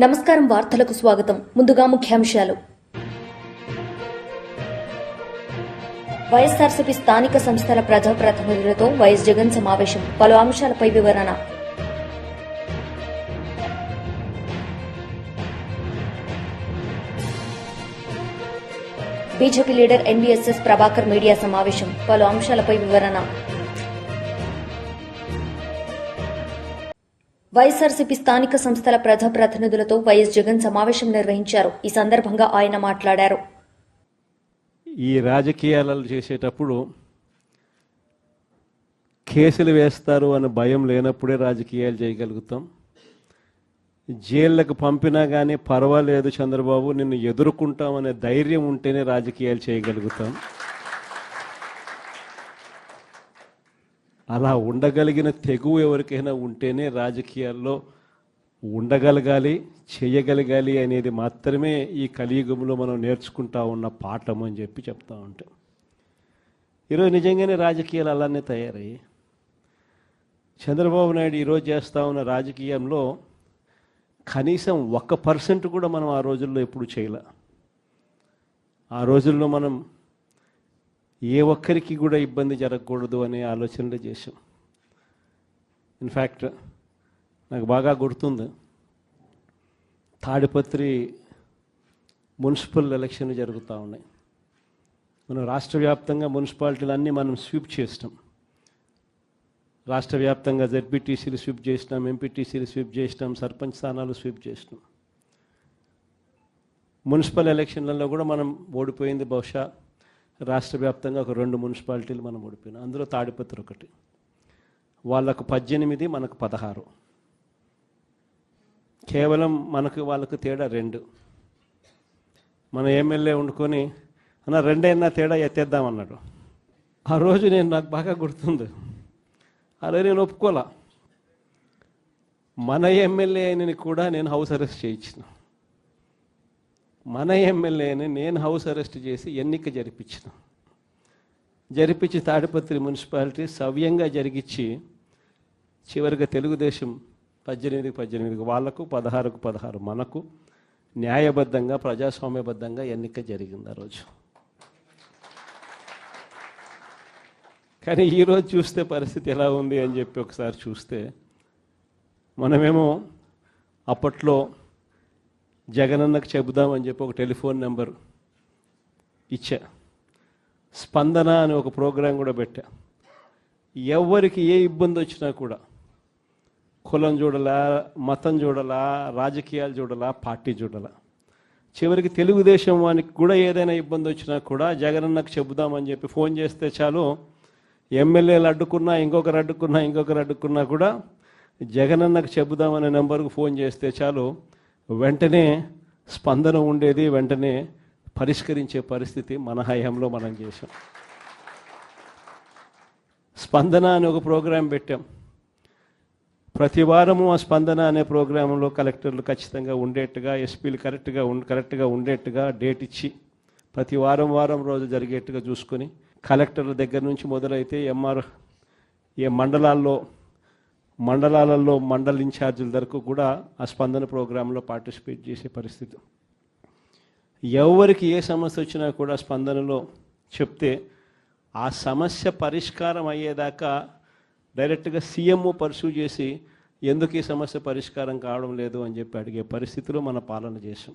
నమస్కారం వార్తలకు స్వాగతం. ముందుగా ముఖ్యాంశాలు. వైఎస్ఆర్సీపీ స్థానిక సంస్థల ప్రజాప్రతినిధులతో వైఎస్ జగన్ సమావేశం. పలు అంశాలపై వివరణ. BJP leader NBSS Prabhakar media సమావేశం. పలు అంశాలపై వివరణ. వైఎస్ఆర్సీపీ స్థానిక సంస్థల ప్రజాప్రతినిధులతో వైఎస్ జగన్ సమావేశం నిర్వహించారు. ఈ సందర్భంగా ఆయన మాట్లాడారు. ఈ రాజకీయాలు చేసేటప్పుడు కేసులు వేస్తారు అనే భయం లేనప్పుడే రాజకీయాలు చేయగలుగుతాం. జైళ్ళకు పంపినా కానీ పర్వాలేదు చంద్రబాబు నిన్ను ఎదుర్కొంటామనే ధైర్యం ఉంటేనే రాజకీయాలు చేయగలుగుతాం. అలా ఉండగలిగిన తెగువ ఎవరికైనా ఉంటేనే రాజకీయాల్లో ఉండగలగాలి చేయగలగాలి అనేది మాత్రమే ఈ కలియుగంలో మనం నేర్చుకుంటా ఉన్న పాఠం అని చెప్పి చెప్తా ఉంటాం. ఈరోజు నిజంగానే రాజకీయాలు అలానే తయారయ్యాయి. చంద్రబాబు నాయుడు ఈరోజు చేస్తూ ఉన్న రాజకీయంలో కనీసం ఒక్క పర్సెంట్ కూడా మనం ఆ రోజుల్లో ఎప్పుడు చేయలే. ఆ రోజుల్లో మనం ఏ ఒక్కరికి కూడా ఇబ్బంది జరగకూడదు అనే ఆలోచనలు చేశాం. ఇన్ఫ్యాక్ట్ నాకు బాగా గుర్తుంది. తాడిపత్రి మున్సిపల్ ఎలక్షన్లు జరుగుతూ ఉన్నాయి. మనం రాష్ట్ర వ్యాప్తంగా మున్సిపాలిటీలు అన్నీ మనం స్వీప్ చేసినాం రాష్ట్ర వ్యాప్తంగా జెడ్పీటీసీలు స్వీప్ చేసినాం ఎంపీటీసీలు స్వీప్ చేసినాం సర్పంచ్ స్థానాలు స్వీప్ చేసినాం. మున్సిపల్ ఎలక్షన్లలో కూడా మనం ఓడిపోయింది బహుశా రాష్ట్ర వ్యాప్తంగా ఒక రెండు మున్సిపాలిటీలు మనం ఓడిపోయినాం అందులో తాడిపత్రి ఒకటి. వాళ్ళకు పద్దెనిమిది మనకు పదహారు. కేవలం మనకు వాళ్ళకు తేడా రెండు. మన ఎమ్మెల్యే వండుకొని అన్న రెండైనా తేడా ఎత్తేద్దామన్నాడు. ఆ రోజు నేను నాకు బాగా గుర్తుంది. అలా నేను ఒప్పుకోలే. మన ఎమ్మెల్యే అయినని కూడా నేను హౌస్ అరెస్ట్ చేయించిన. మన ఎమ్మెల్యేని నేను హౌస్ అరెస్ట్ చేసి ఎన్నిక జరిపించిన. జరిపించి తాడిపత్రి మున్సిపాలిటీ సవ్యంగా జరిగించి చివరిగా తెలుగుదేశం పద్దెనిమిదికి పద్దెనిమిదికి వాళ్ళకు పదహారుకు పదహారు మనకు న్యాయబద్ధంగా ప్రజాస్వామ్యబద్ధంగా ఎన్నిక జరిగింది ఆ రోజు. కానీ ఈరోజు చూస్తే పరిస్థితి ఎలా ఉంది అని చెప్పి ఒకసారి చూస్తే మనమేమో అప్పట్లో జగనన్నకు చెబుదామని చెప్పి ఒక టెలిఫోన్ నెంబర్ ఇచ్చా. స్పందన అని ఒక ప్రోగ్రాం కూడా పెట్టా. ఎవరికి ఏ ఇబ్బంది వచ్చినా కూడా కులం చూడలా మతం చూడలా రాజకీయాలు చూడలా పార్టీ చూడలా. చివరికి తెలుగుదేశం వానికి కూడా ఏదైనా ఇబ్బంది వచ్చినా కూడా జగనన్నకు చెబుదామని చెప్పి ఫోన్ చేస్తే చాలు. ఎమ్మెల్యేలు అడ్డుకున్నా ఇంకొకరు అడ్డుకున్నా ఇంకొకరు అడ్డుకున్నా కూడా జగనన్నకు చెబుదామనే నెంబర్కు ఫోన్ చేస్తే చాలు. వెంటనే స్పందన ఉండేది వెంటనే పరిష్కరించే పరిస్థితి మన హయాంలో మనం చేసాం స్పందన అనే ఒక ప్రోగ్రాం పెట్టాం. ప్రతి వారము ఆ స్పందన అనే ప్రోగ్రాంలో కలెక్టర్లు ఖచ్చితంగా ఉండేట్టుగా ఎస్పీలు కరెక్ట్గా ఉం కరెక్ట్గా ఉండేట్టుగా డేట్ ఇచ్చి ప్రతి వారం వారం రోజు జరిగేట్టుగా చూసుకొని కలెక్టర్ల దగ్గర నుంచి మొదలైతే ఎంఆర్ ఏ మండలాల్లో మండలాలలో మండల ఇన్ఛార్జీల వరకు కూడా ఆ స్పందన ప్రోగ్రాంలో పార్టిసిపేట్ చేసే పరిస్థితి. ఎవరికి ఏ సమస్య వచ్చినా కూడా స్పందనలో చెప్తే ఆ సమస్య పరిష్కారం అయ్యేదాకా డైరెక్ట్గా సీఎంఓ పర్సూ చేసి ఎందుకు ఈ సమస్య పరిష్కారం కావడం లేదు అని చెప్పి అడిగే పరిస్థితిలో మన పాలన చేసాం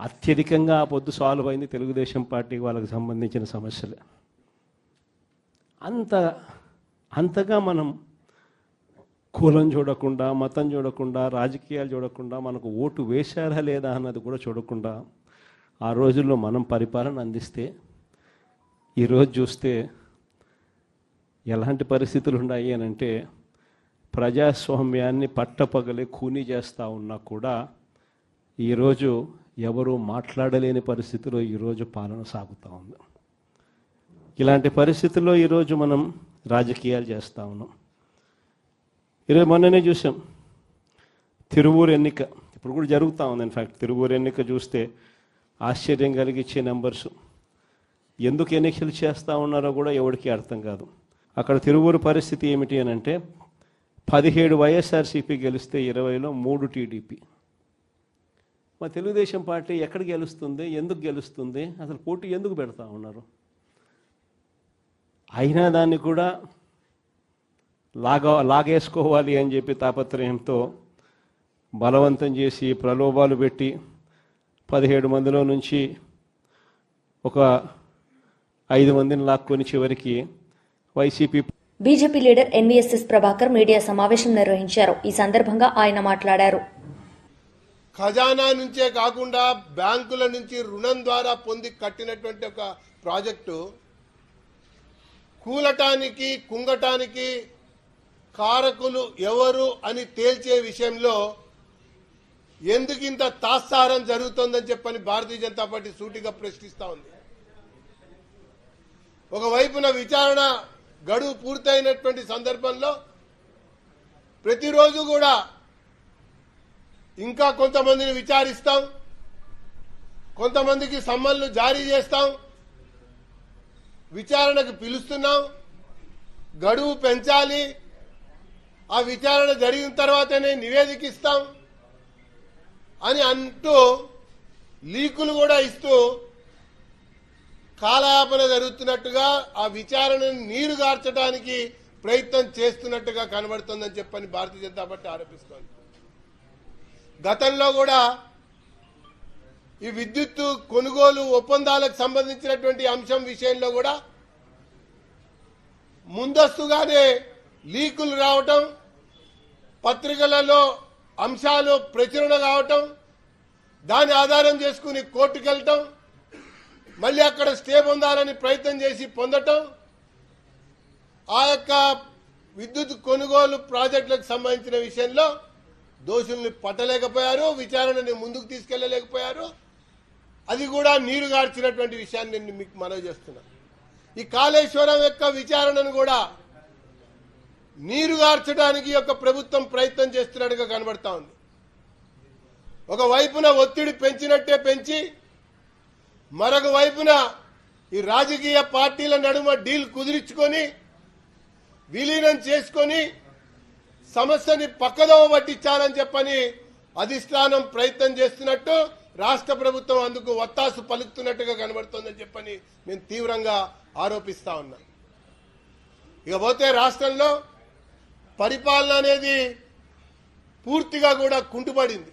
అత్యధికంగా ఆ పొద్దు సాల్వ్ అయింది తెలుగుదేశం పార్టీ వాళ్ళకి సంబంధించిన సమస్యలే. అంత అంతగా మనం కులం చూడకుండా మతం చూడకుండా రాజకీయాలు చూడకుండా మనకు ఓటు వేశారా లేదా అన్నది కూడా చూడకుండా ఆ రోజుల్లో మనం పరిపాలన అందిస్తే ఈరోజు చూస్తే ఎలాంటి పరిస్థితులు ఉన్నాయి అని అంటే ప్రజాస్వామ్యాన్ని పట్టపగలే కూని చేస్తూ ఉన్నా కూడా ఈరోజు ఎవరూ మాట్లాడలేని పరిస్థితిలో ఈరోజు పాలన సాగుతూ ఉంది. ఇలాంటి పరిస్థితుల్లో ఈరోజు మనం రాజకీయాలు చేస్తూ ఉన్నాం. ఈరోజు మొన్ననే చూసాం తిరువూరు ఎన్నిక. ఇప్పుడు కూడా జరుగుతూ ఉంది ఇన్ఫ్యాక్ట్ తిరువూరు ఎన్నిక చూస్తే ఆశ్చర్యం కలిగించే నెంబర్స్ ఎందుకు ఎన్నికలు చేస్తూ ఉన్నారో కూడా ఎవరికి అర్థం కాదు. అక్కడ తిరువూరు పరిస్థితి ఏమిటి అని అంటే పదిహేడు వైఎస్ఆర్సీపీ గెలిస్తే ఇరవైలో మూడు టీడీపీ. మా తెలుగుదేశం పార్టీ ఎక్కడ గెలుస్తుంది ఎందుకు గెలుస్తుంది అసలు పోటీ ఎందుకు పెడతా ఉన్నారు? అయినా దాన్ని కూడా లాగా లాగేసుకోవాలి అని చెప్పి తాపత్రయంతో బలవంతం చేసి ప్రలోభాలు పెట్టి పదిహేడు మందిలో నుంచి ఒక ఐదు మందిని లాక్కొని చివరికి YCP BJP leader NVSS Prabhakar media సమావేశం నిర్వహించారు. ఈ సందర్భంగా ఆయన మాట్లాడారు. ఖజానా నుంచే కాకుండా బ్యాంకుల నుంచి రుణం ద్వారా పొంది కట్టినటువంటి ఒక ప్రాజెక్టు కూలటానికి కుంగటానికి కారకులు ఎవరు అని తేల్చే విషయంలో ఎందుకు ఇంత తాత్సారం జరుగుతోందని చెప్పని భారతీయ జనతా పార్టీ సూటిగా ప్రశ్నిస్తా ఉంది. ఒకవైపున విచారణ గడువు పూర్తయినటువంటి సందర్భంలో ప్రతిరోజు కూడా ఇంకా కొంతమందిని విచారిస్తాం కొంతమందికి సమ్మన్లు జారీ చేస్తాం విచారణకు పిలుస్తున్నాం గడువు పెంచాలి ఆ విచారణ జరిగిన తర్వాతనే నివేదిక ఇస్తాం అని అంటూ లీకులు కూడా ఇస్తూ కాలయాపన జరుగుతున్నట్టుగా ఆ విచారణను నీరు గార్చడానికి ప్రయత్నం చేస్తున్నట్టుగా కనబడుతుందని చెప్పని భారతీయ జనతా పార్టీ ఆరోపిస్తోంది. గతంలో కూడా ఈ విద్యుత్ కొనుగోలు ఒప్పందాలకు సంబంధించినటువంటి అంశం విషయంలో కూడా ముందస్తుగానే లీకులు రావటం పత్రికలలో అంశాలు ప్రచురణ కావటం దాని ఆధారం చేసుకుని కోర్టుకు వెళ్ళటం మళ్ళీ అక్కడ స్టే పొందాలని ప్రయత్నం చేసి పొందటం ఆ యొక్క విద్యుత్ కొనుగోలు ప్రాజెక్టులకు సంబంధించిన విషయంలో దోషుల్ని పట్టలేకపోయారు విచారణని ముందుకు తీసుకెళ్ళలేకపోయారు. అది కూడా నీరు గార్చినటువంటి విషయాన్ని నేను మీకు మనవి చేస్తున్నా. ఈ కాళేశ్వరం యొక్క విచారణను కూడా నీరు గార్చడానికి యొక్క ప్రభుత్వం ప్రయత్నం చేస్తున్నట్టుగా కనబడతా ఉంది. ఒక వైపున ఒత్తిడి పెంచినట్టే పెంచి మరొక వైపున ఈ రాజకీయ పార్టీల నడుమ డీల్ కుదిరించుకొని విలీనం చేసుకొని సమస్యని పక్కదోవ పట్టించాలని చెప్పని అధిష్టానం ప్రయత్నం చేస్తున్నట్టు రాష్ట్ర ప్రభుత్వం అందుకు ఒత్తాసు పలుకుతున్నట్టుగా కనబడుతోందని చెప్పని నేను తీవ్రంగా ఆరోపిస్తా ఉన్నా. ఇకపోతే రాష్ట్రంలో పరిపాలన అనేది పూర్తిగా కూడా కుంటుపడింది.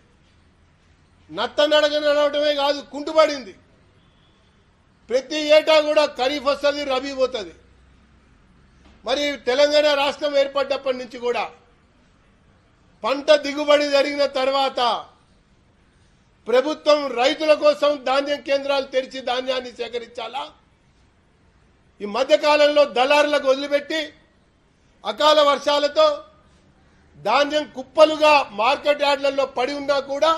నత్త నడక నడవటమే కాదు కుంటుపడింది. ప్రతి ఏటా కూడా ఖరీఫ్ వస్తుంది రబీ పోతుంది. మరి తెలంగాణ రాష్ట్రం ఏర్పడ్డప్పటి నుంచి కూడా పంట దిగుబడి జరిగిన తర్వాత ప్రభుత్వం రైతుల కోసం ధాన్యం కేంద్రాలు తెరిచి ధాన్యాన్ని సేకరించాలా? ఈ మధ్యకాలంలో దళారులకు వదిలిపెట్టి అకాల వర్షాలతో ధాన్యం కుప్పలుగా మార్కెట్ యార్డ్లలో పడి ఉన్నా కూడా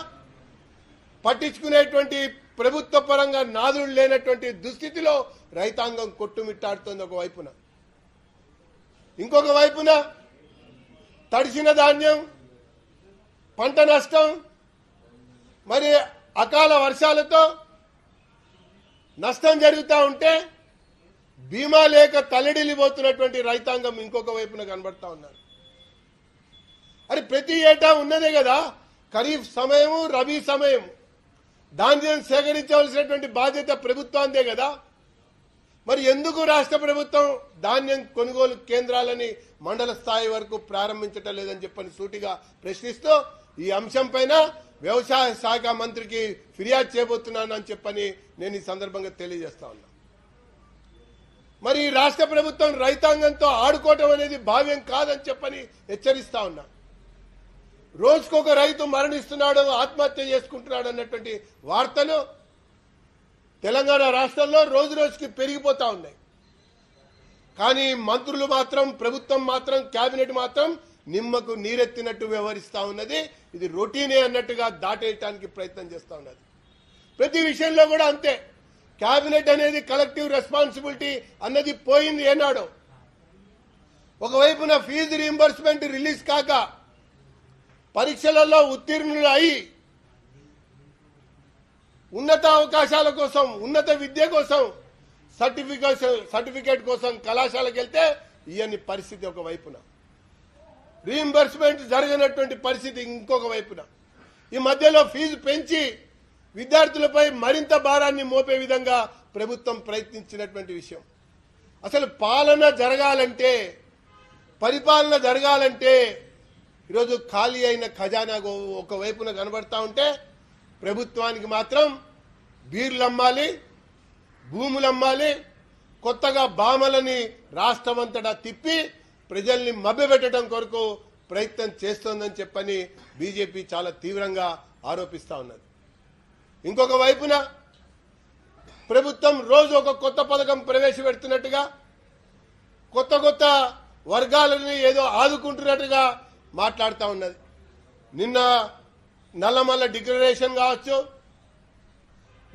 పట్టించుకునేటువంటి ప్రభుత్వ పరంగా నాదుడు లేనటువంటి దుస్థితిలో రైతాంగం కొట్టుమిట్టాడుతోంది ఒక వైపున. ఇంకొక వైపున తడిసిన ధాన్యం పంట నష్టం మరి అకాల వర్షాలతో నష్టం జరుగుతూ ఉంటే బీమా లేక తల్లడిల్లిపోతున్నటువంటి రైతాంగం ఇంకొక వైపున కనబడతా ఉన్నారు అరే ప్రతి ఏటా ఉన్నదే కదా. ఖరీఫ్ సమయము రబీ సమయం ధాన్యం సేకరించవలసినటువంటి బాధ్యత ప్రభుత్వాందే కదా. మరి ఎందుకు రాష్ట్ర ప్రభుత్వం ధాన్యం కొనుగోలు కేంద్రాలని మండల స్థాయి వరకు ప్రారంభించటం లేదని చెప్పని సూటిగా ప్రశ్నిస్తూ ఈ అంశం పైన వ్యవసాయ శాఖ మంత్రికి ఫిర్యాదు చేయబోతున్నాను అని చెప్పని నేను ఈ సందర్భంగా తెలియజేస్తా మరి రాష్ట్ర ప్రభుత్వం రైతాంగంతో ఆడుకోవటం అనేది భావ్యం కాదని చెప్పని హెచ్చరిస్తా ఉన్నా. రోజుకొక రైతు మరణిస్తున్నాడు ఆత్మహత్య చేసుకుంటున్నాడు అన్నటువంటి వార్తలు తెలంగాణ రాష్ట్రంలో రోజు రోజుకి పెరిగిపోతా ఉన్నాయి. కానీ మంత్రులు మాత్రం ప్రభుత్వం మాత్రం కేబినెట్ మాత్రం నిమ్మకు నీరెత్తినట్టు వ్యవహరిస్తా ఉన్నది. ఇది రొటీనే అన్నట్టుగా దాటేయటానికి ప్రయత్నం చేస్తా ఉన్నది. ప్రతి విషయంలో కూడా అంతే. క్యాబినెట్ అనేది కలెక్టివ్ రెస్పాన్సిబిలిటీ అన్నది పోయింది ఏనాడు. ఒకవైపున ఫీజు రీంబర్స్మెంట్ రిలీజ్ కాక పరీక్షలలో ఉత్తీర్ణులు అయి ఉన్నత అవకాశాల కోసం ఉన్నత విద్య కోసం సర్టిఫికేషన్ సర్టిఫికేట్ కోసం కళాశాలకు వెళ్తే ఇవన్నీ పరిస్థితి ఒక వైపున రీఎంబర్స్మెంట్ జరగనటువంటి పరిస్థితి ఇంకొక వైపున. ఈ మధ్యలో ఫీజు పెంచి విద్యార్థులపై మరింత భారాన్ని మోపే విధంగా ప్రభుత్వం ప్రయత్నించినటువంటి విషయం. అసలు పాలన జరగాలంటే పరిపాలన జరగాలంటే ఈరోజు ఖాళీ అయిన ఖజానా ఒకవైపున కనబడతా ఉంటే ప్రభుత్వానికి మాత్రం బీర్లు అమ్మాలి భూములు అమ్మాలి కొత్తగా బామలని రాష్ట్రమంతటా తిప్పి ప్రజల్ని మభ్యపెట్టడం కొరకు ప్రయత్నం చేస్తోందని చెప్పని బీజేపీ చాలా తీవ్రంగా ఆరోపిస్తా ఉన్నది. ఇంకొక వైపున ప్రభుత్వం రోజు ఒక కొత్త పథకం ప్రవేశపెడుతున్నట్టుగా కొత్త కొత్త వర్గాలని ఏదో ఆదుకుంటున్నట్టుగా మాట్లాడుతూ ఉన్నది. నిన్న నల్లమల్ల డిక్లరేషన్ కావచ్చు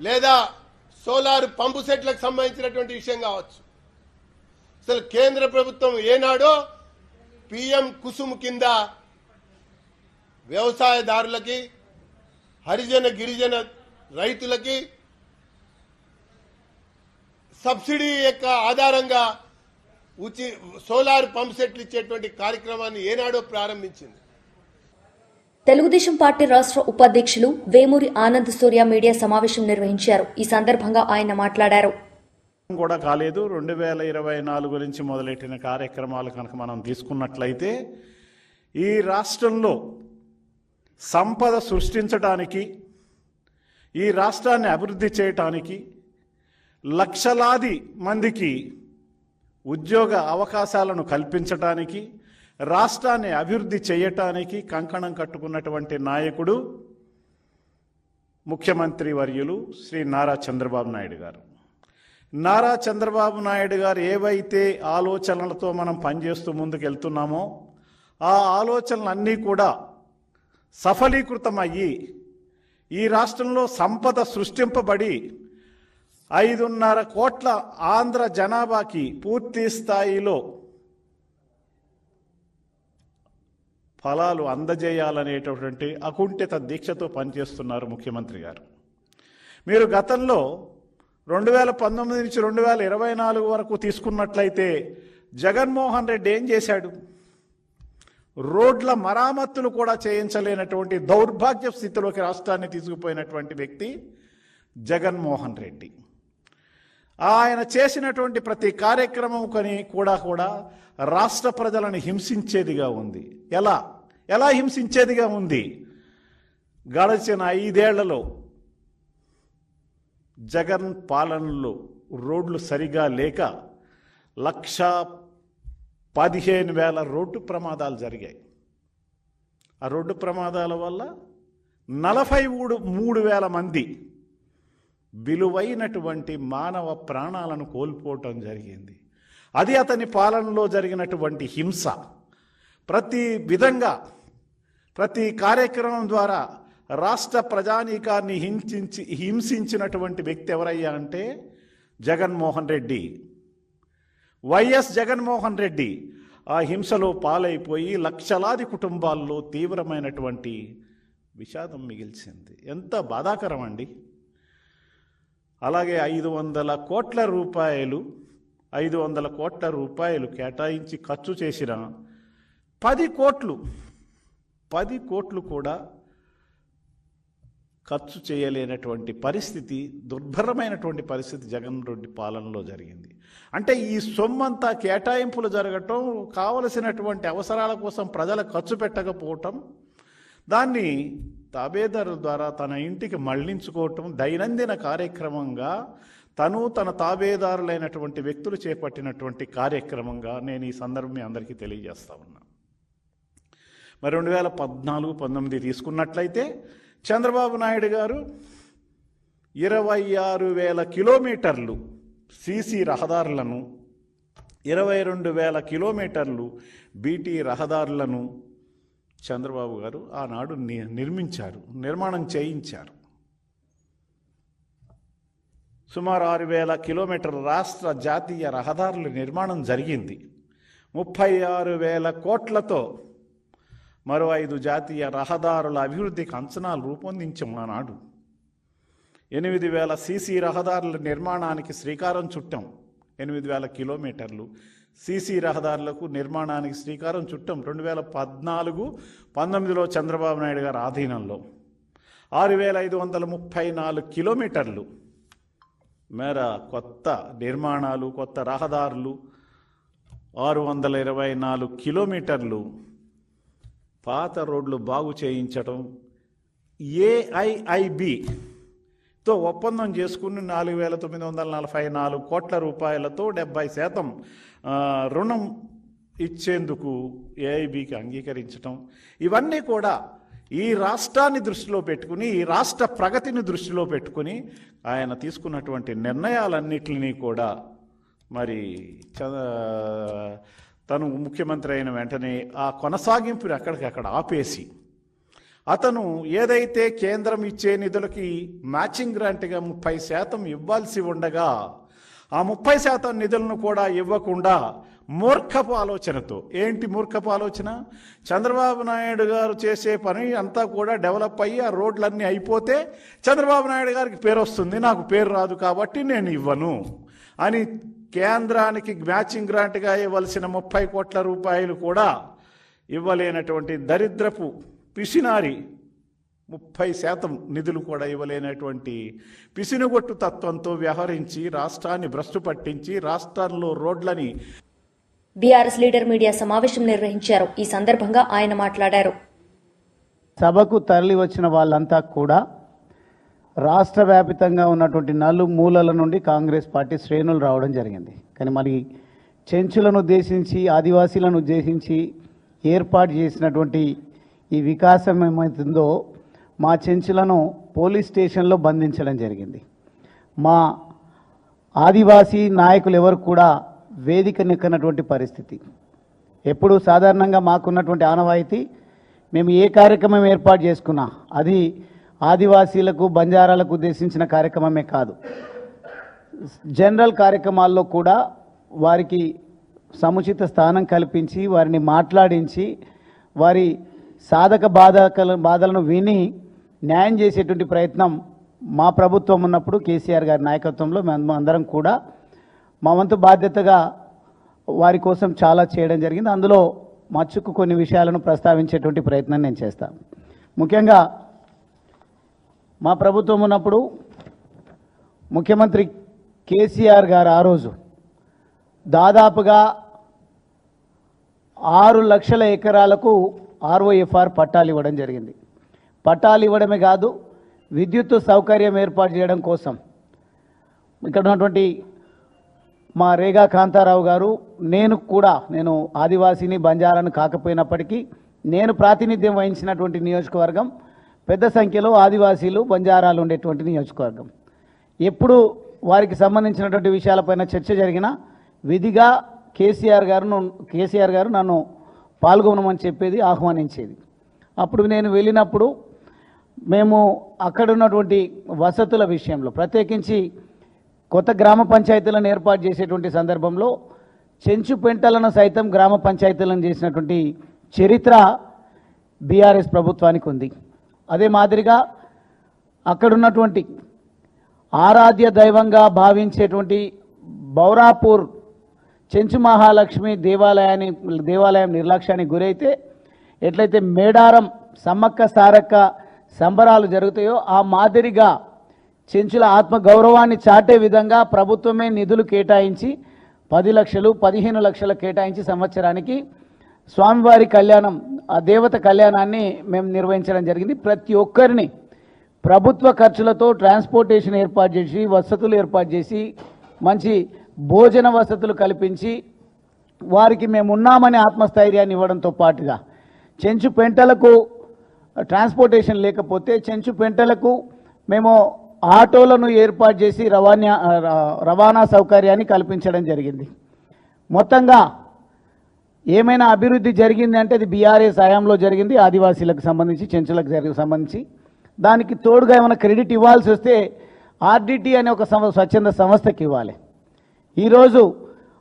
లేదా సోలార్ పంపు సెట్లకు సంబంధించినటువంటి విషయం కావచ్చు. అసలు కేంద్ర ప్రభుత్వం ఏనాడో పిఎం కుసుమ్ కింద వ్యవసాయదారులకి హరిజన గిరిజన రైతులకి సబ్సిడీ యొక్క ఆధారంగా ఉచి సోలార్ పంప్ సెట్లు ఇచ్చేటువంటి కార్యక్రమాన్ని ఏనాడో ప్రారంభించింది. తెలుగుదేశం పార్టీ రాష్ట్ర ఉపాధ్యక్షులు వేమూరి ఆనంద్ సూర్య మీడియా సమావేశం నిర్వహించారు. ఈ సందర్భంగా ఆయన మాట్లాడారు. కూడా కాలేదు. రెండు వేల ఇరవై నాలుగు నుంచి మొదలెట్టిన కార్యక్రమాలు కనుక మనం తీసుకున్నట్లయితే ఈ రాష్ట్రంలో సంపద సృష్టించడానికి ఈ రాష్ట్రాన్ని అభివృద్ధి చేయటానికి లక్షలాది మందికి ఉద్యోగ అవకాశాలను కల్పించటానికి రాష్ట్రాన్ని అభివృద్ధి చేయటానికి కంకణం కట్టుకున్నటువంటి నాయకుడు ముఖ్యమంత్రి వర్యులు శ్రీ నారా చంద్రబాబు నాయుడు గారు. నారా చంద్రబాబు నాయుడు గారు ఏవైతే ఆలోచనలతో మనం పనిచేస్తూ ముందుకు వెళ్తున్నామో ఆ ఆలోచనలన్నీ కూడా సఫలీకృతమయ్యి ఈ రాష్ట్రంలో సంపద సృష్టింపబడి ఐదున్నర కోట్ల ఆంధ్ర జనాభాకి పూర్తి స్థాయిలో ఫలాలు అందజేయాలనేటటువంటి అకుంఠిత దీక్షతో పనిచేస్తున్నారు ముఖ్యమంత్రి గారు. మీరు గతంలో రెండు వేల పంతొమ్మిది నుంచి రెండు వేల ఇరవై నాలుగు వరకు తీసుకున్నట్లయితే జగన్మోహన్ రెడ్డి ఏం చేశాడు? రోడ్ల మరామత్తులు కూడా చేయించలేనటువంటి దౌర్భాగ్య స్థితిలోకి రాష్ట్రాన్ని తీసుకుపోయినటువంటి వ్యక్తి జగన్మోహన్ రెడ్డి. ఆయన చేసినటువంటి ప్రతి కార్యక్రమం కొని కూడా కూడా రాష్ట్ర ప్రజలను హింసించేదిగా ఉంది. ఎలా? ఎలా హింసించేదిగా ఉంది? గడిచిన ఐదేళ్ళలో జగన్ పాలనలో రోడ్లు సరిగా లేక లక్ష పదిహేను వేల రోడ్డు ప్రమాదాలు జరిగాయి. ఆ రోడ్డు ప్రమాదాల వల్ల నలభై మూడు మూడు వేల మంది విలువైనటువంటి మానవ ప్రాణాలను కోల్పోవటం జరిగింది. అది అతని పాలనలో జరిగినటువంటి హింస. ప్రతి విధంగా ప్రతి కార్యక్రమం ద్వారా రాష్ట్ర ప్రజానీకాన్ని హింసించి హింసించినటువంటి వ్యక్తి ఎవరయ్యా అంటే జగన్మోహన్ రెడ్డి. వైఎస్ జగన్మోహన్ రెడ్డి ఆ హింసలో పాలైపోయి లక్షలాది కుటుంబాల్లో తీవ్రమైనటువంటి విషాదం మిగిల్చింది. ఎంత బాధాకరం అండి అలాగే ఐదు వందల కోట్ల రూపాయలు ఐదు వందల కోట్ల రూపాయలు కేటాయించి ఖర్చు చేసిన పది కోట్లు పది కోట్లు కూడా ఖర్చు చేయలేనటువంటి పరిస్థితి దుర్భరమైనటువంటి పరిస్థితి జగన్ రెడ్డి పాలనలో జరిగింది. అంటే ఈ సొమ్మంతా కేటాయింపులు జరగటం కావలసినటువంటి అవసరాల కోసం ప్రజలు ఖర్చు పెట్టకపోవటం దాన్ని తాబేదారు ద్వారా తన ఇంటికి మళ్ళించుకోవటం దైనందిన కార్యక్రమంగా తను తన తాబేదారులైనటువంటి వ్యక్తులు చేపట్టినటువంటి కార్యక్రమంగా నేను ఈ సందర్భం మీ అందరికీ తెలియజేస్తా ఉన్నా. మరి రెండు వేల పద్నాలుగు పంతొమ్మిది తీసుకున్నట్లయితే చంద్రబాబు నాయుడు గారు ఇరవై ఆరు వేల కిలోమీటర్లు సీసీ రహదారులను ఇరవై రెండు వేల కిలోమీటర్లు బీటీ రహదారులను చంద్రబాబు గారు ఆనాడు ని- నిర్మించారు నిర్మాణం చేయించారు. సుమారు ఆరు వేల కిలోమీటర్ల రాష్ట్ర జాతీయ రహదారుల నిర్మాణం జరిగింది. ముప్పై ఆరు వేల కోట్లతో మరో ఐదు జాతీయ రహదారుల అభివృద్ధికి అంచనాలు రూపొందించాం ఆనాడు. ఎనిమిది వేల సీసీ రహదారుల నిర్మాణానికి శ్రీకారం చుట్టాం. ఎనిమిది వేల కిలోమీటర్లు సీసీ రహదారులకు నిర్మాణానికి శ్రీకారం చుట్టాం. రెండు వేల పద్నాలుగు పంతొమ్మిదిలో చంద్రబాబు నాయుడు గారి ఆధీనంలో. ఆరు వేల ఐదు వందల ముప్పై నాలుగు కిలోమీటర్లు మేర కొత్త నిర్మాణాలు కొత్త రహదారులు ఆరు వందల ఇరవై నాలుగు కిలోమీటర్లు పాత రోడ్లు బాగు చేయించటం ఏఐఐబి తో ఒప్పందం చేసుకుని నాలుగు వేల తొమ్మిది వందల నలభై నాలుగు కోట్ల రూపాయలతో డెబ్బై శాతం రుణం ఇచ్చేందుకు ఏఐబికి అంగీకరించటం. ఇవన్నీ కూడా ఈ రాష్ట్రాన్ని దృష్టిలో పెట్టుకుని ఈ రాష్ట్ర ప్రగతిని దృష్టిలో పెట్టుకుని ఆయన తీసుకున్నటువంటి నిర్ణయాలన్నిటినీ కూడా మరి చ- తను ముఖ్యమంత్రి అయిన వెంటనే ఆ కొనసాగింపుని అక్కడికక్కడ ఆపేసి అతను ఏదైతే కేంద్రం ఇచ్చే నిధులకి మ్యాచింగ్ గ్రాంట్గా ముప్పై శాతం ఇవ్వాల్సి ఉండగా ఆ ముప్పై శాతం నిధులను కూడా ఇవ్వకుండా మూర్ఖపు ఆలోచనతో ఏంటి మూర్ఖపు ఆలోచన? చంద్రబాబు నాయుడు గారు చేసే పని అంతా కూడా డెవలప్ అయ్యి ఆ రోడ్లన్నీ అయిపోతే చంద్రబాబు నాయుడు గారికి పేరు వస్తుంది నాకు పేరు రాదు కాబట్టి నేను ఇవ్వను అని కేంద్రానికి మ్యాచింగ్ గ్రాంట్గా ఇవ్వాల్సిన ముప్పై కోట్ల రూపాయలు కూడా ఇవ్వలేనటువంటి దరిద్రపు పిసినారి ముప్పై శాతం నిధులు కూడా ఇవ్వలేనటువంటి పిసినుగొట్టు తత్వంతో వ్యవహరించి రాష్ట్రాన్ని భ్రష్టు పట్టించి రాష్ట్రంలో రోడ్లని బీఆర్ఎస్ లీడర్ మీడియా సమావేశం నిర్వహించారు. ఈ సందర్భంగా ఆయన మాట్లాడారు. సభకు తరలి వచ్చిన వాళ్ళంతా కూడా రాష్ట్ర వ్యాపితంగా ఉన్నటువంటి నలు మూలల నుండి కాంగ్రెస్ పార్టీ శ్రేణులు రావడం జరిగింది. కానీ మరి చెంచులను ఉద్దేశించి ఆదివాసీలను ఉద్దేశించి ఏర్పాటు చేసినటువంటి ఈ వికాసం ఏమవుతుందో మా చెంచులను పోలీస్ స్టేషన్లో బంధించడం జరిగింది. మా ఆదివాసీ నాయకులు ఎవరు కూడా వేదిక నెక్కనటువంటి పరిస్థితి. ఎప్పుడు సాధారణంగా మాకున్నటువంటి ఆనవాయితీ మేము ఏ కార్యక్రమం ఏర్పాటు చేసుకున్నా అది ఆదివాసీలకు బంజారాలకు ఉద్దేశించిన కార్యక్రమమే కాదు. జనరల్ కార్యక్రమాల్లో కూడా వారికి సముచిత స్థానం కల్పించి వారిని మాట్లాడించి వారి సాధక బాధకల బాధలను విని న్యాయం చేసేటువంటి ప్రయత్నం మా ప్రభుత్వం ఉన్నప్పుడు కేసీఆర్ గారి నాయకత్వంలో మేము అందరం కూడా మా వంతు బాధ్యతగా వారి కోసం చాలా చేయడం జరిగింది. అందులో మచ్చుకు కొన్ని విషయాలను ప్రస్తావించేటువంటి ప్రయత్నం నేను చేస్తాను ముఖ్యంగా మా ప్రభుత్వం ఉన్నప్పుడు ముఖ్యమంత్రి కేసీఆర్ గారు ఆ రోజు దాదాపుగా ఆరు లక్షల ఎకరాలకు ఆర్ఓఎఫ్ఆర్ పట్టాలు ఇవ్వడం జరిగింది. పట్టాలు ఇవ్వడమే కాదు విద్యుత్ సౌకర్యం ఏర్పాటు చేయడం కోసం. ఇక్కడ ఉన్నటువంటి మా రేగా కాంతారావు గారు నేను కూడా నేను ఆదివాసీని బంజారాను కాకపోయినప్పటికీ నేను ప్రాతినిధ్యం వహించినటువంటి నియోజకవర్గం పెద్ద సంఖ్యలో ఆదివాసీలు బంజారాలు ఉండేటువంటి నియోజకవర్గం. ఎప్పుడు వారికి సంబంధించినటువంటి విషయాలపైన చర్చ జరిగినా విధిగా కేసీఆర్ గారు కేసీఆర్ గారు నన్ను పాల్గొనమని చెప్పేది ఆహ్వానించేది. అప్పుడు నేను వెళ్ళినప్పుడు మేము అక్కడ ఉన్నటువంటి వసతుల విషయంలో ప్రత్యేకించి కొత్త గ్రామ పంచాయతీలను ఏర్పాటు చేసేటువంటి సందర్భంలో చెంచు పెంటలను సైతం గ్రామ పంచాయతీలను చేసినటువంటి చరిత్ర బీఆర్ఎస్ ప్రభుత్వానికి ఉంది. అదే మాదిరిగా అక్కడున్నటువంటి ఆరాధ్య దైవంగా భావించేటువంటి బౌరాపూర్ చెంచు మహాలక్ష్మి దేవాలయాన్ని దేవాలయం నిర్లక్ష్యానికి గురైతే ఎట్లయితే మేడారం సమ్మక్క సారక్క సంబరాలు జరుగుతాయో ఆ మాదిరిగా చెంచుల ఆత్మ గౌరవాన్ని చాటే విధంగా ప్రభుత్వమే నిధులు కేటాయించి పది లక్షలు పదిహేను లక్షలు కేటాయించి సంవత్సరానికి స్వామివారి కళ్యాణం ఆ దేవత కళ్యాణాన్ని మేము నిర్వహించడం జరిగింది. ప్రతి ఒక్కరిని ప్రభుత్వ ఖర్చులతో ట్రాన్స్పోర్టేషన్ ఏర్పాటు చేసి వసతులు ఏర్పాటు చేసి మంచి భోజన వసతులు కల్పించి వారికి మేము ఉన్నామని ఆత్మస్థైర్యాన్ని ఇవ్వడంతో పాటుగా చెంచు పెంటలకు ట్రాన్స్పోర్టేషన్ లేకపోతే చెంచు పెంటలకు మేము ఆటోలను ఏర్పాటు చేసి రవాణా రవాణా సౌకర్యాన్ని కల్పించడం జరిగింది. మొత్తంగా ఏమైనా అభివృద్ధి జరిగింది అంటే అది బీఆర్ఎస్ హయాంలో జరిగింది ఆదివాసీలకు సంబంధించి చెంచులకు జరిగి సంబంధించి. దానికి తోడుగా ఏమైనా క్రెడిట్ ఇవ్వాల్సి వస్తే ఆర్డిటి అనే ఒక స్వచ్ఛంద సంస్థకి ఇవ్వాలి. ఈరోజు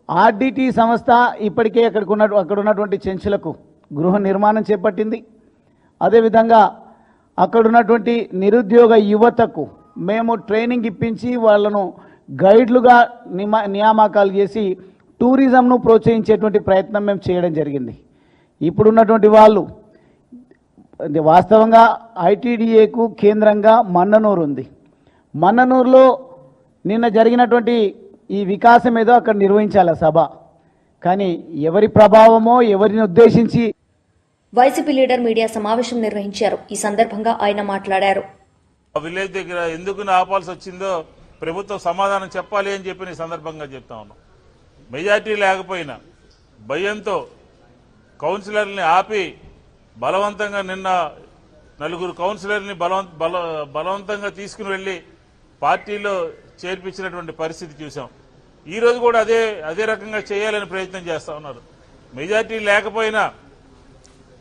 ఆర్డిటి సంస్థ ఇప్పటికే అక్కడికి ఉన్న అక్కడ ఉన్నటువంటి చెంచులకు గృహ నిర్మాణం చేపట్టింది. అదేవిధంగా అక్కడ ఉన్నటువంటి నిరుద్యోగ యువతకు మేము ట్రైనింగ్ ఇప్పించి వాళ్ళను గైడ్లుగా నిమా నియామకాలు చేసి టూరిజంను ప్రోత్సహించేటువంటి ప్రయత్నం మేము చేయడం జరిగింది. ఇప్పుడున్నటువంటి వాళ్ళు వాస్తవంగా ఐటీడీఏకు కేంద్రంగా మన్ననూరు ఉంది. మన్ననూరులో నిన్న జరిగినటువంటి ఈ వికాసం ఏదో అక్కడ నిర్వహించాలి సభ. కానీ ఎవరి ప్రభావమో ఎవరిని ఉద్దేశించి వైసీపీ లీడర్ మీడియా సమావేశం నిర్వహించారు. ఈ సందర్భంగా ఆయన మాట్లాడారు. ఆ విలేజ్ దగ్గర ఎందుకు ఆపాల్సి వచ్చిందో ప్రభుత్వం సమాధానం చెప్పాలి అని చెప్పి ఈ సందర్భంగా చెప్తా ఉన్నాం. మెజార్టీ లేకపోయినా భయంతో కౌన్సిలర్ని ఆపి బలవంతంగా నిన్న నలుగురు కౌన్సిలర్ని బలవంత బల బలవంతంగా తీసుకుని వెళ్ళి పార్టీలో చేర్పించినటువంటి పరిస్థితి చూసాం ఈరోజు కూడా అదే అదే రకంగా చేయాలని ప్రయత్నం చేస్తా ఉన్నారు. మెజార్టీ లేకపోయినా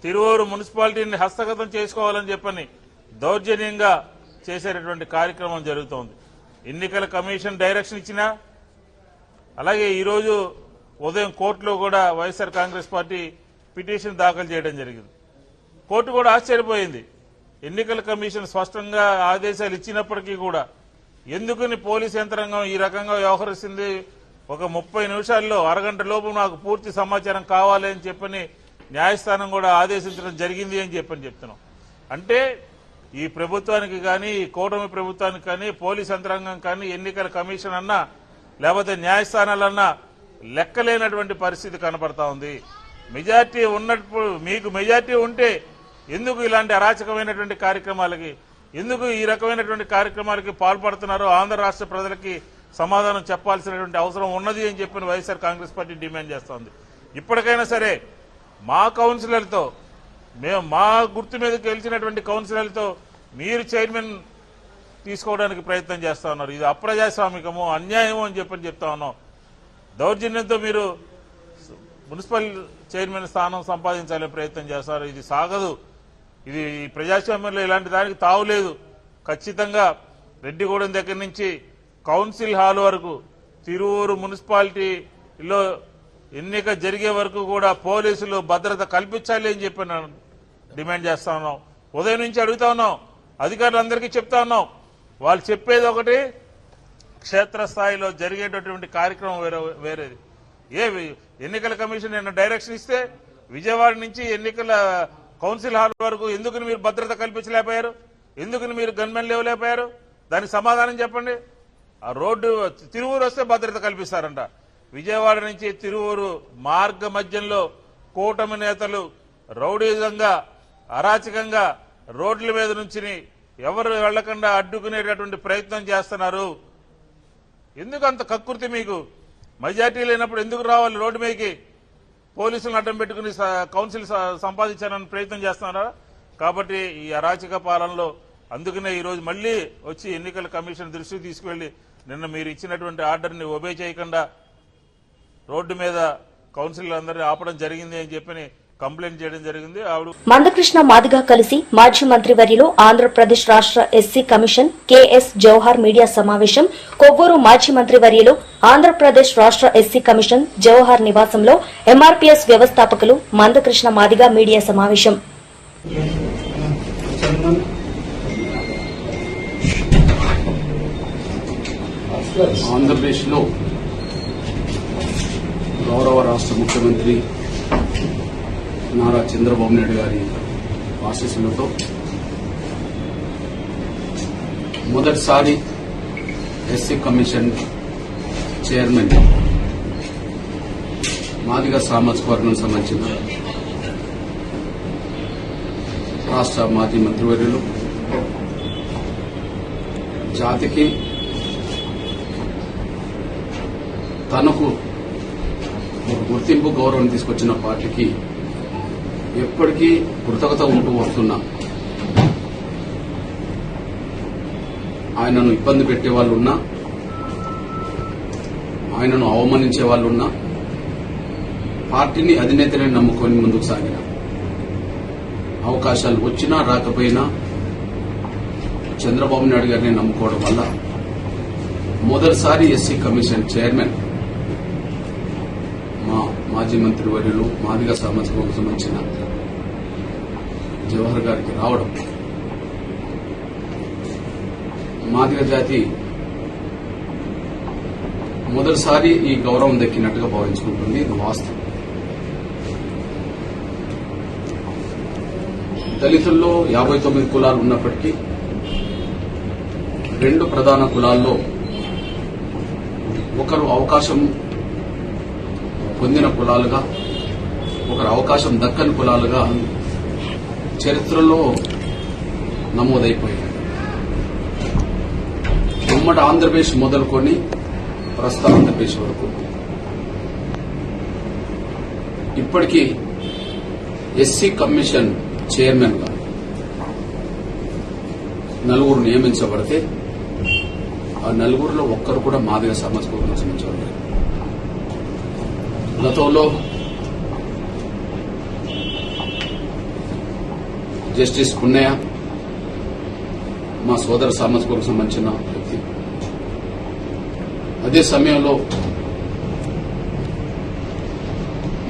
తిరువూరు మున్సిపాలిటీని హస్తగతం చేసుకోవాలని చెప్పని దౌర్జన్యంగా చేసేటటువంటి కార్యక్రమం జరుగుతోంది. ఎన్నికల కమిషన్ డైరెక్షన్ ఇచ్చినా అలాగే ఈరోజు ఉదయం కోర్టులో కూడా వైఎస్ఆర్ కాంగ్రెస్ పార్టీ పిటిషన్ దాఖలు చేయడం జరిగింది. కోర్టు కూడా ఆశ్చర్యపోయింది. ఎన్నికల కమిషన్ స్పష్టంగా ఆదేశాలు ఇచ్చినప్పటికీ కూడా ఎందుకని పోలీస్ యంత్రాంగం ఈ రకంగా వ్యవహరిస్తుంది? ఒక ముప్పై నిమిషాల్లో అరగంట లోపు నాకు పూర్తి సమాచారం కావాలి అని చెప్పని న్యాయస్థానం కూడా ఆదేశించడం జరిగింది అని చెప్పని చెప్తున్నాం. అంటే ఈ ప్రభుత్వానికి కానీ ఈ కూటమి ప్రభుత్వానికి కానీ పోలీస్ యంత్రాంగం కానీ ఎన్నికల కమిషన్ అన్నా లేకపోతే న్యాయస్థానాలన్నా లెక్కలేనటువంటి పరిస్థితి కనపడతా ఉంది. మెజార్టీ ఉన్నప్పుడు మీకు మెజార్టీ ఉంటే ఎందుకు ఇలాంటి అరాచకమైనటువంటి కార్యక్రమాలకి ఎందుకు ఈ రకమైనటువంటి కార్యక్రమాలకి పాల్పడుతున్నారో ఆంధ్ర రాష్ట్ర ప్రజలకి సమాధానం చెప్పాల్సినటువంటి అవసరం ఉన్నది అని చెప్పిన వైఎస్ఆర్ కాంగ్రెస్ పార్టీ డిమాండ్ చేస్తోంది ఇప్పటికైనా సరే మా కౌన్సిలర్తో మేము మా గుర్తు మీద గెలిచినటువంటి కౌన్సిలర్లతో మీరు చైర్మన్ తీసుకోవడానికి ప్రయత్నం చేస్తా ఉన్నారు. ఇది అప్రజాస్వామికము అన్యాయము అని చెప్పని చెప్తా ఉన్నాం. దౌర్జన్యంతో మీరు మున్సిపల్ చైర్మన్ స్థానం సంపాదించాలనే ప్రయత్నం చేస్తారు. ఇది సాగదు. ఇది ఈ ప్రజాస్వామ్యంలో ఇలాంటి దానికి తావులేదు ఖచ్చితంగా రెడ్డిగూడెం దగ్గర నుంచి కౌన్సిల్ హాల్ వరకు తిరువూరు మున్సిపాలిటీలో ఎన్నిక జరిగే వరకు కూడా పోలీసులు భద్రత కల్పించాలి అని చెప్పి డిమాండ్ చేస్తా ఉన్నాం. ఉదయం నుంచి అడుగుతా ఉన్నాం. అధికారులందరికీ చెప్తా ఉన్నాం. వాళ్ళు చెప్పేది ఒకటి క్షేత్రస్థాయిలో జరిగేటటువంటి కార్యక్రమం వేరే వేరేది. ఏ ఎన్నికల కమిషన్ నిన్న డైరెక్షన్ ఇస్తే విజయవాడ నుంచి ఎన్నికల కౌన్సిల్ హాల్ వరకు ఎందుకు మీరు భద్రత కల్పించలేకపోయారు? ఎందుకు మీరు గన్మెన్ లేవలేకపోయారు? దానికి సమాధానం చెప్పండి. ఆ రోడ్డు తిరువూరు వస్తే భద్రత కల్పిస్తారంట. విజయవాడ నుంచి తిరువూరు మార్గ మధ్యంలో కూటమి నేతలు రౌడీజంగా అరాచకంగా రోడ్ల మీద నుంచి ఎవరు వెళ్ళకుండా అడ్డుకునేటటువంటి ప్రయత్నం చేస్తున్నారు? ఎందుకు అంత కక్కుర్తి మీకు? మెజార్టీ లేనప్పుడు ఎందుకు రావాలి రోడ్డు మీదకి? పోలీసులను అడ్డం పెట్టుకుని కౌన్సిల్ సంపాదించాలని ప్రయత్నం చేస్తున్నారా? కాబట్టి ఈ అరాచక పాలనలో అందుకనే ఈరోజు మళ్ళీ వచ్చి ఎన్నికల కమిషన్ దృష్టికి తీసుకువెళ్ళి నిన్న మీరు ఇచ్చినటువంటి ఆర్డర్ని ఒబే చేయకుండా రోడ్డు మీద కౌన్సిల్ అందరినీ ఆపడం జరిగింది అని చెప్పని కంప్లైంట్ చేయడం జరిగింది. ఆవిడ మందకృష్ణ మాదిగా కలిసి మాజీ మంత్రి వర్యులు ఆంధ్రప్రదేశ్ రాష్ట్ర SC commission KS Jawahar media సమావేశం కొవ్వూరు మాజీ మంత్రి వర్యులు ఆంధ్రప్రదేశ్ రాష్ట్ర ఎస్సీ కమిషన్ జవహర్ నివాసంలో ఎంఆర్పీఎస్ వ్యవస్థాపకులు మందకృష్ణ మాదిగా మీడియా సమావేశం. ఆంధ్రప్రదేశ్లో గౌరవ రాష్ట్ర ముఖ్యమంత్రి నారా చంద్రబాబు నాయుడు గారి ఆశీస్సులతో మొదటిసారి ఎస్సీ కమిషన్ చైర్మన్ మాదిగ సామాజిక వర్గం సంబంధించిన రాష్ట్ర మాజీ మంత్రివర్యులు జాతికి తనకు గుర్తింపు గౌరవం తీసుకొచ్చిన పార్టీకి ఎప్పటికీ కృతజ్ఞత ఉంటూ వస్తున్నా. ఆయనను ఇబ్బంది పెట్టే వాళ్ళు ఉన్నా ఆయనను అవమానించే వాళ్ళు ఉన్నా పార్టీని అధినేతనే నమ్ముకొని ముందుకు సాగిన. అవకాశాలు వచ్చినా రాకపోయినా చంద్రబాబు నాయుడు గారిని నమ్ముకోవడం వల్ల మొదటిసారి ఎస్సీ కమిషన్ చైర్మన్ మా మాజీ మంత్రి వర్యులు మాదిగ సామాజిక సంబంధించిన జవహర్ గారికి రావడం. మాదిగ జాతి మొదటిసారి ఈ గౌరవం దక్కినట్టుగా భావించుకుంటుంది. ఇది వాస్తవం. దళితుల్లో యాభై తొమ్మిది కులాలు ఉన్నప్పటికీ రెండు ప్రధాన కులాల్లో ఒకరు అవకాశం పొందిన కులాలుగా ఒకరు అవకాశం దక్కని కులాలుగా చరిత్రలో నమోదైపోయింది. ఉమ్మడి ఆంధ్రప్రదేశ్ మొదలుకొని ప్రస్తుత ఆంధ్రప్రదేశ్ వరకు. ఇప్పటికీ ఎస్సీ కమిషన్ చైర్మన్గా నలుగురు నియమించబడితే ఆ నలుగురిలో ఒక్కరు కూడా మాదిగ సామాజిక వర్గం సంబంధించిన గతంలో జస్టిస్ పున్నయ్య మా సోదర సామాజిక సంబంధించిన వ్యక్తి. అదే సమయంలో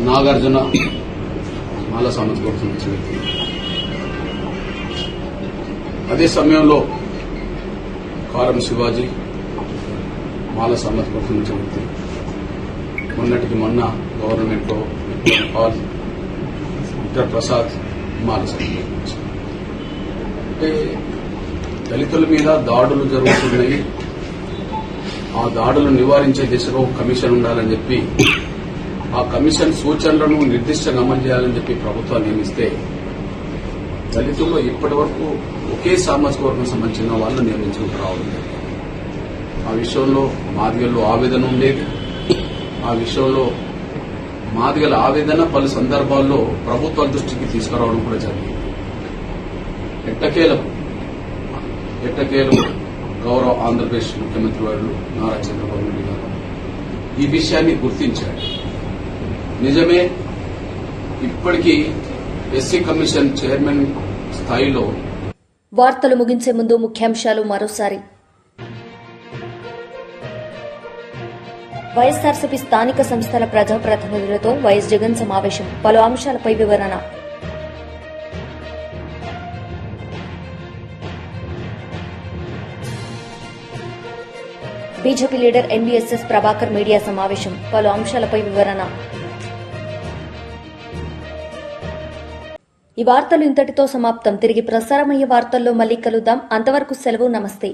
నాగార్జున మాల సామాజిక సంబంధించిన వ్యక్తి. అదే సమయంలో కారం శివాజీ మాల సామాజిక సంబంధించిన వ్యక్తి. మొన్నటికి మొన్న గవర్నమెంట్లో పాల్ విక్టర్ ప్రసాద్ మాల అంటే దళితుల మీద దాడులు జరుగుతున్నాయి. ఆ దాడులు నివారించే దిశలో కమిషన్ ఉండాలని చెప్పి ఆ కమిషన్ సూచనలను నిర్దిష్టంగా అమలు చేయాలని చెప్పి ప్రభుత్వాలు నియమిస్తే దళితుల్లో ఇప్పటి వరకు ఒకే సామాజిక వర్గం సంబంధించిన వాళ్ళు నియమించుకుంటూ రావడం ఆ విషయంలో మాదిగల్లో ఆవేదన ఉండేది. ఆ విషయంలో మాదిగల ఆవేదన పలు సందర్భాల్లో ప్రభుత్వాల దృష్టికి తీసుకురావడం కూడా జరిగింది. ఎట్టకేలకు ఎట్టకేలకు గౌరవ ఆంధ్రప్రదేశ్ ముఖ్యమంత్రి వారు నారా చంద్రబాబు నాయుడు గారు ఈ విషయాన్ని గుర్తించారు. నిజమే ఇప్పటికీ ఎస్సీ కమిషన్ చైర్మన్ స్థాయిలో వార్తలు ముగించే ముందు ముఖ్యాంశాలు మరోసారి. వైఎస్ఆర్సీపీ స్థానిక సంస్థల ప్రజాప్రతినిధులతో వైఎస్ జగన్ సమావేశం. పలు అంశాలపై వివరణ. BJP leader NVSS Prabhakar media సమావేశం. పలు అంశాలపై వివరణ. ఈ వార్తలు ఇంతటితో సమాప్తం. తిరిగి ప్రసారమయ్యే వార్తల్లో మళ్ళీ కలుద్దాం. అంతవరకు సెలవు. నమస్తే.